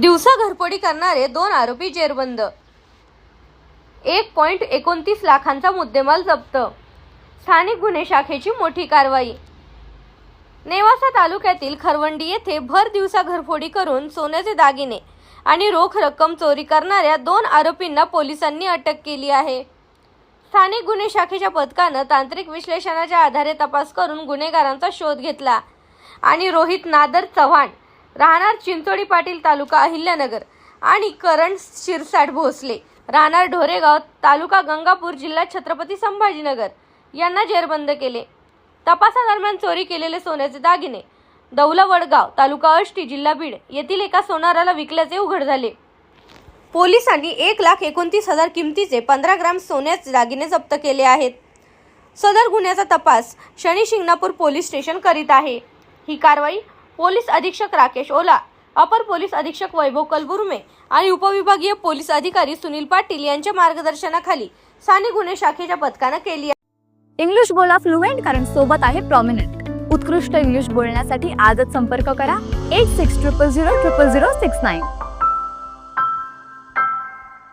दिवसा घरफोडी करणारे दोन आरोपी जेरबंद. एक पॉईंट एकोणतीस लाखांचा मुद्देमाल जप्त. स्थानिक गुन्हे शाखेची मोठी कारवाई. नेवासा तालुक्यातील खरवंडी येथे भर दिवसा घरफोडी करून सोन्याचे दागिने आणि रोख रक्कम चोरी करणाऱ्या दोन आरोपींना पोलिसांनी अटक केली आहे. स्थानिक गुन्हे शाखेच्या पथकानं तांत्रिक विश्लेषणाच्या आधारे तपास करून गुन्हेगारांचा शोध घेतला आणि रोहित नादर चव्हाण राहणार चिंचोडी पाटील तालुका अहिल्यानगर आणि करण शिरसाट भोसले. राहणार ढोरेगाव तालुका गंगापूर जिल्हा छत्रपती संभाजीनगर. यांना जेरबंद केले. तपासादरम्यान चोरी केलेले सोन्याचे दागिने. दौलवडगाव तालुका अष्टी जिल्हा बीड येथील एका सोनाराला विकल्याचे उघड झाले. पोलिसांनी एक लाख एकोणतीस हजार किमतीचे पंधरा ग्राम सोन्याचे दागिने जप्त केले आहेत. सदर गुन्ह्याचा तपास शनी शिंगणापूर पोलीस स्टेशन करीत आहे. ही कारवाई पोलीस अधीक्षक राकेश ओला अपर पोलीस अधीक्षक वैभव कलबुर्मे आणि उपविभागीय पोलीस अधिकारी सुनील पाटील यांच्या मार्गदर्शनाखाली साने गुन्हे शाखेच्या पथकानं केली आहे. इंग्लिश बोला फ्लुएंट कारण सोबत आहे प्रॉमिनंट उत्कृष्ट इंग्लिश बोलण्यासाठी आजच संपर्क करा. Eight six triple zero triple zero six nine